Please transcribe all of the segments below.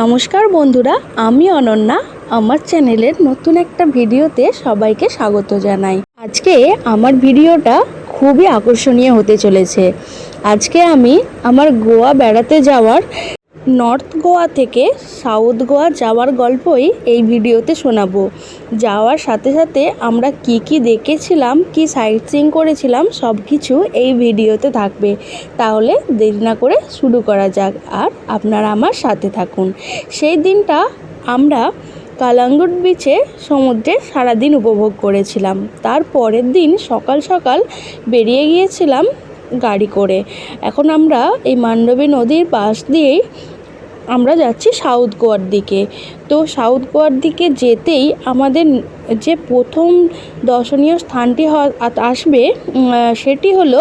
নমস্কার বন্ধুরা, আমি অনন্যা। আমার চ্যানেলের নতুন একটা ভিডিওতে সবাইকে স্বাগত জানাই। আজকে আমার ভিডিওটা খুবই আকর্ষণীয় হতে চলেছে। আজকে আমি আমার গোয়া বেড়াতে যাওয়ার নর্থ গোয়া থেকে সাউথ গোয়া যাওয়ার গল্পই এই ভিডিওতে শোনাবো। যাওয়ার সাথে সাথে আমরা কি কি দেখেছিলাম, কি সাইট সিং করেছিলাম সব কিছু এই ভিডিওতে থাকবে। তাহলে দেরি না করে শুরু করা যাক আর আপনারা আমার সাথে থাকুন। সেই দিনটা আমরা কালাঙ্গুট বিচে সমুদ্রে সারাদিন উপভোগ করেছিলাম। তার পরের দিন সকাল সকাল বেরিয়ে গিয়েছিলাম গাড়ি করে। এখন আমরা এই মান্ডবী নদীর পাশ দিয়েই আমরা যাচ্ছি সাউথ গোয়ার দিকে। তো সাউথ গোয়ার দিকে যেতেই আমাদের যে প্রথম দর্শনীয় স্থানটি আসবে সেটি হলো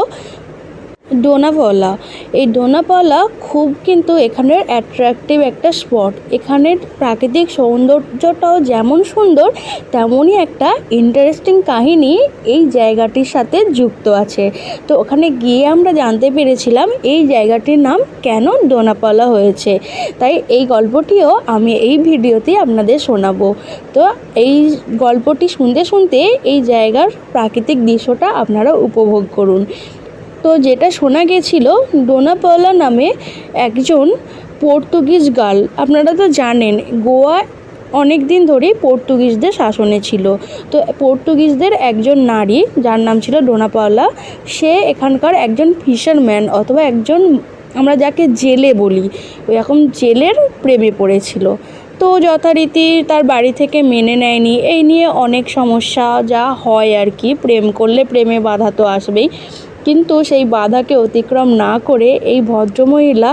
ডোনাপাওলা এই ডোনাপাওলা খুব কিন্তু এখানের অ্যাট্রাকটিভ একটা স্পট এখানের প্রাকৃতিক সৌন্দর্যটাও যেমন সুন্দর, তেমনই একটা ইন্টারেস্টিং কাহিনী এই জায়গাটির সাথে যুক্ত আছে। তো ওখানে গিয়ে আমরা জানতে পেরেছিলাম এই জায়গাটির নাম কেন ডোনাপাওলা হয়েছে। তাই এই গল্পটিও আমি এই ভিডিওতে আপনাদের শোনাবো। তো এই গল্পটি শুনতে শুনতে এই জায়গার প্রাকৃতিক দৃশ্যটা আপনারা উপভোগ করুন। তো যেটা শোনা গেছিল, ডোনাপাওলা নামে একজন পর্তুগিজ গার্ল আপনারা তো জানেন, গোয়া অনেক দিন ধরেই পর্তুগিজদের শাসনে ছিল। তো পর্তুগিজদের একজন নারী, যার নাম ছিল ডোনাপাওলা, সে এখানকার একজন ফিশারম্যান অথবা একজন আমরা যাকে জেলে বলি এরকম জেলের প্রেমে পড়েছিল। তো যথারীতি তার বাড়ি থেকে মেনে নেয়নি। এই নিয়ে অনেক সমস্যা যা হয় আর কি, প্রেম করলে প্রেমে বাধা তো আসবেই। কিন্তু সেই বাধাকে অতিক্রম না করে এই ভদ্রমহিলা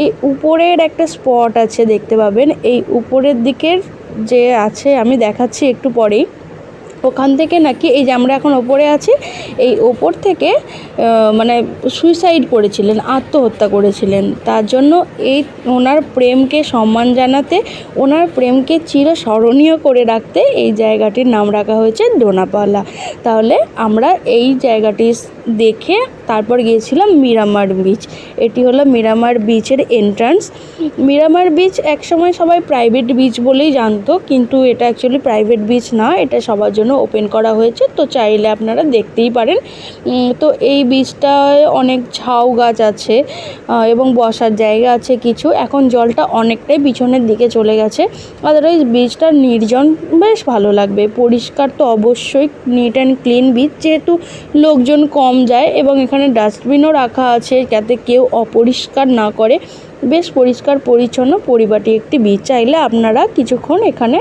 এই উপরের একটা স্পট আছে দেখতে পাবেন। এই উপরের দিকের যে আছে আমি দেখাচ্ছি একটু পরেই। ওখান থেকে নাকি এই যে আমরা এখন ওপরে আছি, এই ওপর থেকে মানে সুইসাইড করেছিলেন, আত্মহত্যা করেছিলেন। তার জন্য এই ওনার প্রেমকে সম্মান জানাতে, ওনার প্রেমকে চিরস্মরণীয় করে রাখতে এই জায়গাটির নাম রাখা হয়েছে ডোনাপালা তাহলে আমরা এই জায়গাটি দেখে তারপর গিয়েছিলাম মিরামার বিচ এটি হলো মিরামার বিচের এন্ট্রান্স মিরামার বিচ একসময় সবাই প্রাইভেট বিচ বলেই জানতো, কিন্তু এটা অ্যাকচুয়ালি প্রাইভেট বিচ না, এটা সবার জন্য ওপেন করা হয়েছে। তো চাইলে আপনারা দেখতেই পারেন। তো এই বিচটায় অনেক ঝাউ গাছ আছে এবং বসার জায়গা আছে কিছু। এখন জলটা অনেকটাই পিছনের দিকে চলে গেছে। আদারওয়াইজ বিচটা নির্জন, বেশ ভালো লাগবে। পরিষ্কার তো অবশ্যই নিট অ্যান্ড ক্লিন বিচ যেহেতু লোকজন কম যায় এবং এখানে ডাস্টবিনও রাখা আছে যাতে কেউ অপরিষ্কার না করে। বেশ পরিষ্কার, পরিচ্ছন্ন পরিপাটি একটি বিচ। চাইলে আপনারা কিছুক্ষণ এখানে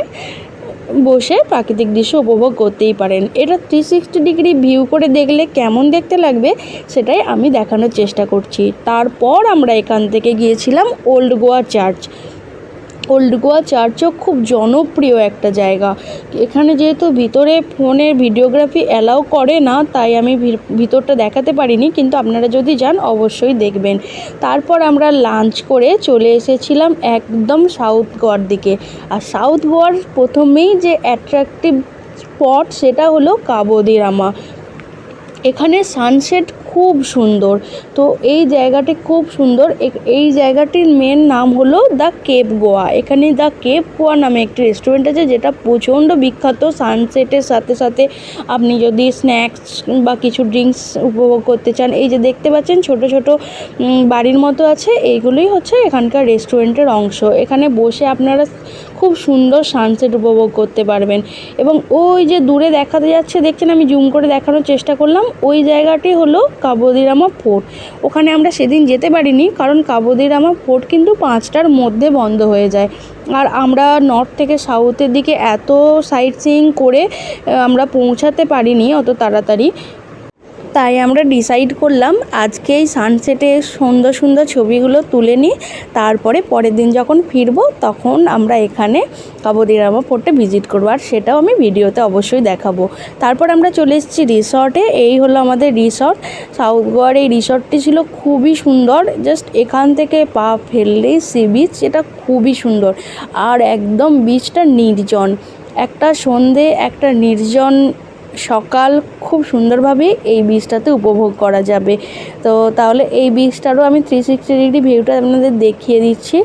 বসে প্রাকৃতিক দৃশ্য উপভোগ করতেই পারেন। এটা থ্রি সিক্সটি ডিগ্রি ভিউ করে দেখলে কেমন দেখতে লাগবে সেটাই আমি দেখানোর চেষ্টা করছি। তারপর আমরা এখান থেকে গিয়েছিলাম old Goa church old Goa চার্চও খুব জনপ্রিয় একটা জায়গা। এখানে যেহেতু ভিতরে ফোনের ভিডিওগ্রাফি অ্যালাউ করে না, তাই আমি ভিতরটা দেখাতে পারিনি, কিন্তু আপনারা যদি যান অবশ্যই দেখবেন। তারপর আমরা লাঞ্চ করে চলে এসেছিলাম একদম সাউথ গোয়ার দিকে। আর সাউথ গোয়ার প্রথমেই যে অ্যাট্রাকটিভ স্পট সেটা হলো কাবোদিরামা। এখানে সানসেট খুব সুন্দর। তো এই জায়গাটি খুব সুন্দর। এই জায়গাটির মেন নাম হলো দ্য কেপ গোয়া এখানে দ্য কেপ গোয়া নামে একটি রেস্টুরেন্ট আছে, যেটা প্রচণ্ড বিখ্যাত। সানসেটের সাথে সাথে আপনি যদি স্ন্যাক্স বা কিছু ড্রিঙ্কস উপভোগ করতে চান, এই যে দেখতে পাচ্ছেন ছোট ছোট বাড়ির মতো আছে। এইগুলোই হচ্ছে এখানকার রেস্টুরেন্টের অংশ। এখানে বসে আপনারা খুব সুন্দর সানসেট উপভোগ করতে পারবেন। এবং ওই যে দূরে দেখাতে যাচ্ছে, দেখছেন আমি জুম করে দেখানোর চেষ্টা করলাম, ওই জায়গাটি হলো কাবদিরামা ফোর্ট। ওখানে আমরা সেদিন যেতে পারিনি, কারণ কাবদিরামা ফোর্ট কিন্তু পাঁচটার মধ্যে বন্ধ হয়ে যায়। আর আমরা নর্থ থেকে সাউথের দিকে এত সাইট সিইং করে আমরা পৌঁছাতে পারিনি অত তাড়াতাড়ি। তাই আমরা ডিসাইড করলাম আজকে এই সানসেটে সুন্দর সুন্দর ছবিগুলো তুলে নিই। তারপরে পরের দিন যখন ফিরবো, তখন আমরা এখানে কাবদিরামা ফোর্টে ভিজিট করব। আর সেটাও আমি ভিডিওতে অবশ্যই দেখাবো। তারপর আমরা চলে এসেছি রিসর্টে এই হলো আমাদের রিসর্ট সাউথ গোয়ার এই রিসর্টটি ছিল খুবই সুন্দর। জাস্ট এখান থেকে পা ফেললেই সি বিচ এটা খুবই সুন্দর। আর একদম বিচটা নির্জন। একটা সন্ধে, একটা নির্জন সকাল খুব সুন্দরভাবে এই বীজটাতে উপভোগ করা যাবে। তো তাহলে এই বীজটারও আমি থ্রি সিক্সটি ডিগ্রি ভিউটা আপনাদের দেখিয়ে দিচ্ছি।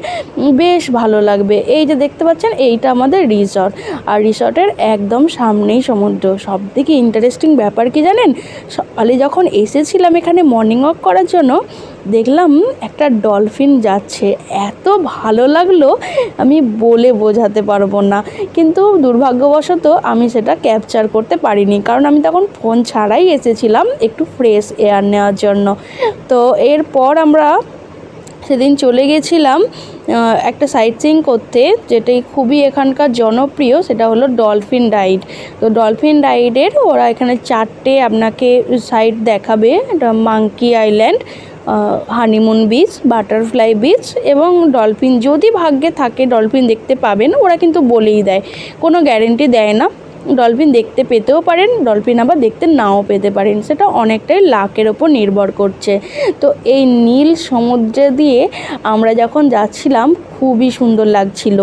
বেশ ভালো লাগবে। এই যে দেখতে পাচ্ছেন, এইটা আমাদের রিসর্ট আর রিসর্টের একদম সামনেই সমুদ্র। সব থেকে ইন্টারেস্টিং ব্যাপার কি জানেন? সকালে যখন এসেছিলাম এখানে মর্নিং ওয়াক করার জন্য দেখলাম একটা ডলফিন যাচ্ছে। এত ভালো লাগল, আমি বলে বোঝাতে পারব না। কিন্তু দুর্ভাগ্যবশত আমি সেটা ক্যাপচার করতে পারিনি। কারণ আমি তখন ফোন ছাড়াই এসেছিলাম একটু ফ্রেশ এয়ার নেওয়ার জন্য। তো এরপর আমরা সেদিন চলে গেছিলাম একটা সাইট সিইং করতে, যেটাই খুবই এখানকার জনপ্রিয়, সেটা হলো ডলফিন রাইড তো ডলফিন রাইডের ওরা এখানে চারটে আপনাকে সাইট দেখাবে, এটা monkey island honeymoon beach butterfly beach এবং ডলফিন যদি ভাগ্যে থাকে ডলফিন দেখতে পাবেন, ওরা কিন্তু বলেই দেয়। কোনো গ্যারেন্টি দেয় না। ডলফিন দেখতে পেতেও পারেন ডলফিন আবার দেখতে নাও পেতে পারেন। সেটা অনেকটাই লাকের ওপর নির্ভর করছে। তো এই নীল সমুদ্রে দিয়ে আমরা যখন যাচ্ছিলাম খুবই সুন্দর লাগছিল।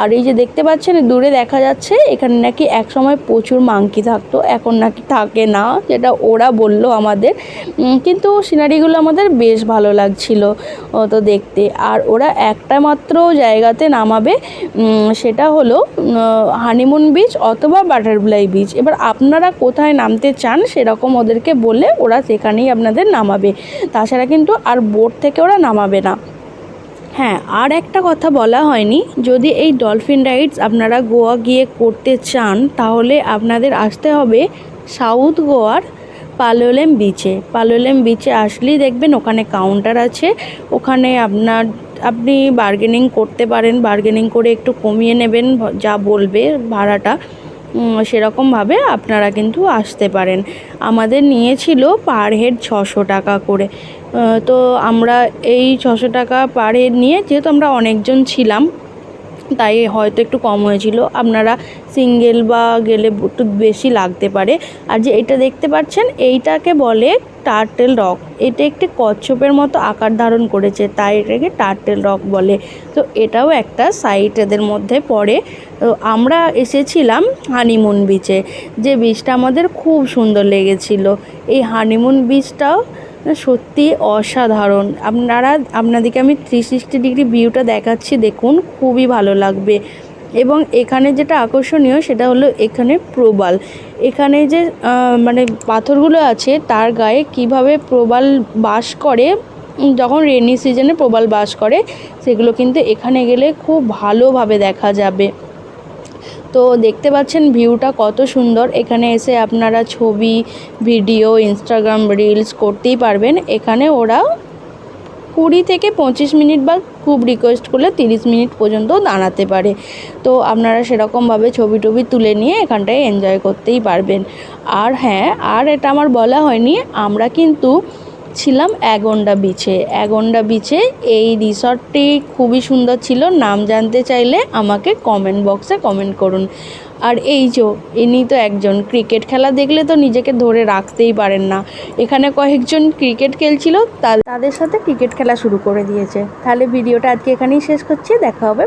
আর এই যে দেখতে পাচ্ছেন, দূরে দেখা যাচ্ছে, এখানে নাকি এক সময় প্রচুর মাংকি থাকতো, এখন নাকি থাকে না, যেটা ওরা বলল আমাদের। কিন্তু সিনারিগুলো আমাদের বেশ ভালো লাগছিল তো দেখতে। আর ওরা একটা মাত্র জায়গাতে নামাবে সেটা হলো হানিমুন বিচ অথবা বাটারফ্লাই বিচ এবার আপনারা কোথায় নামতে চান, সেরকম ওদেরকে বলে ওরা সেখানেই আপনাদের নামাবে। তাছাড়া কিন্তু আর বোট থেকে ওরা নামাবে না। হ্যাঁ আর একটা কথা বলা হয়নি। যদি এই ডলফিন রাইডস আপনারা গোয়া গিয়ে করতে চান, তাহলে আপনাদের আসতে হবে সাউথ গোয়ার পালোলেম বিচে পালোলেম বিচে আসলেই দেখবেন ওখানে কাউন্টার আছে। ওখানে আপনার, আপনি বার্গেনিং করতে পারেন। বার্গেনিং করে একটু কমিয়ে নেবেন, যা বলবে ভাড়াটা। সেরকমভাবে আপনারা কিন্তু আসতে পারেন। আমাদের নিয়েছিল পার হেড ছশো টাকা করে। তো আমরা এই ছশো টাকা পার হেড নিয়ে, যেহেতু আমরা অনেকজন ছিলাম তাই হয়তো একটু কম হয়েছিল। আপনারা সিঙ্গেল বা গেলে একটু বেশি লাগতে পারে। আর যে এটা দেখতে পাচ্ছেন, এইটাকে বলে টার্টেল রক এটা একটি কচ্ছপের মতো আকার ধারণ করেছে, তাই এটাকে টার্টেল রক বলে। তো এটাও একটা সাইট এদের মধ্যে পড়ে। তো আমরা এসেছিলাম হানিমুন বিচে যে বিচটা আমাদের খুব সুন্দর লেগেছিল। এই হানিমুন বিচটাও সত্যি অসাধারণ। আপনারা, আপনাদেরকে আমি থ্রি সিক্সটি ডিগ্রি ভিউটা দেখাচ্ছি, দেখুন, খুবই ভালো লাগবে। এবং এখানে যেটা আকর্ষণীয়, সেটা হলো এখানে প্রবাল। এখানে যে মানে পাথরগুলো আছে, তার গায়ে কীভাবে প্রবাল বাস করে, যখন রেনি সিজনে প্রবাল বাস করে, সেগুলো কিন্তু এখানে গেলে খুব ভালোভাবে দেখা যাবে। তো দেখতে পাচ্ছেন ভিউটা কত সুন্দর। এখানে এসে আপনারা ছবি, ভিডিও ইনস্টাগ্রাম রিলস করতেই পারবেন। এখানে ওরা কুড়ি থেকে পঁচিশ মিনিট বা খুব রিকোয়েস্ট করলে তিরিশ মিনিট পর্যন্ত দাঁড়াতে পারে। তো আপনারা সেরকমভাবে ছবি টবি তুলে নিয়ে এখানটায় এনজয় করতেই পারবেন। আর হ্যাঁ আর এটা আমার বলা হয়নি, আমরা কিন্তু ছিলাম অ্যাগন্ডা বিচে। অ্যাগন্ডা বিচে এই রিসর্টটি খুবই সুন্দর ছিল। নাম জানতে চাইলে আমাকে কমেন্ট বক্সে কমেন্ট করুন। আর এই যে, ইনি তো একজন ক্রিকেট খেলা দেখলে তো নিজেকে ধরে রাখতেই পারেন না। এখানে কয়েকজন ক্রিকেট খেলছিল তাদের সাথে ক্রিকেট খেলা শুরু করে দিয়েছে। তাহলে ভিডিওটা আজকে এখানেই শেষ করছি। দেখা হবে